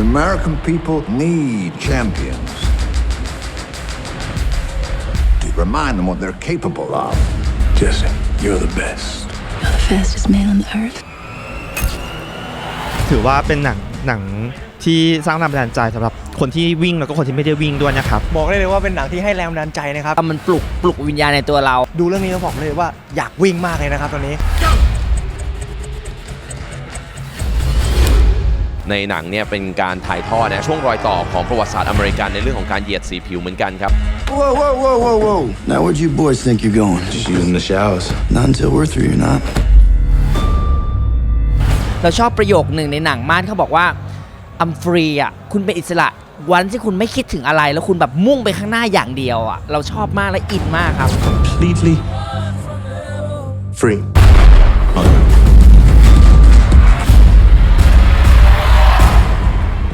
The American people need champions to remind them what they're capable of. Jesse, you're the best. You're the fastest man on the earth. ถือว่าเป็นหนังหนังที่สร้างแรงบันดาลใจสำหรับคนที่วิ่งแล้วก็คนที่ไม่ได้วิ่งด้วยนะครับบอกได้เลยว่าเป็นหนังที่ให้แรงบันดาลใจนะครับ มันปลุกปลุกวิญญาณในตัวเรา ดูเรื่องนี้แล้วบอกเลยว่าอยากวิ่งมากเลยนะครับตอนนี้ ในหนังเนี่ยเป็นการถ่ายทอดนะช่วงรอยต่อของประวัติศาสตร์อเมริกันในเรื่องของการเหยียดสีผิวเหมือนกันครับ Whoa, whoa, whoa, whoa, whoa. Now, where'd you boys think you're going? Just using the showers. Not until we're through, you're not. เราชอบประโยคหนึ่งในหนังมากเขาบอกว่าอัมฟรีอะคุณเป็นอิสระวันที่คุณไม่คิดถึงอะไร แล้วคุณแบบมุ่งไปข้างหน้าอย่างเดียวอะเราชอบมากและอินมากครับ Completely free.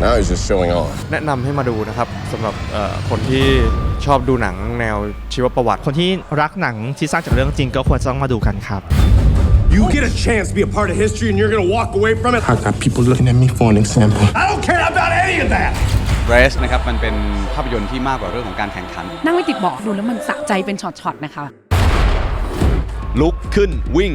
Now he's just showing off. แนะนำให้มาดูนะครับสำหรับเอ่อคนที่ชอบดูหนังแนวชีวประวัติ คนที่รักหนังที่สร้างจากเรื่องจริงก็ควรจะต้องมาดูกันครับ You get a chance to be a part of history and you're gonna walk away from it? I got people looking at me for an example. I don't care about any of that! Race นะครับมันเป็นภาพยนตร์ที่มากกว่าเรื่องของการแข่งขัน นั่งไม่ติดเบาะดูแล้วมันสะใจเป็นช็อตๆนะคะ ลุกขึ้นวิ่ง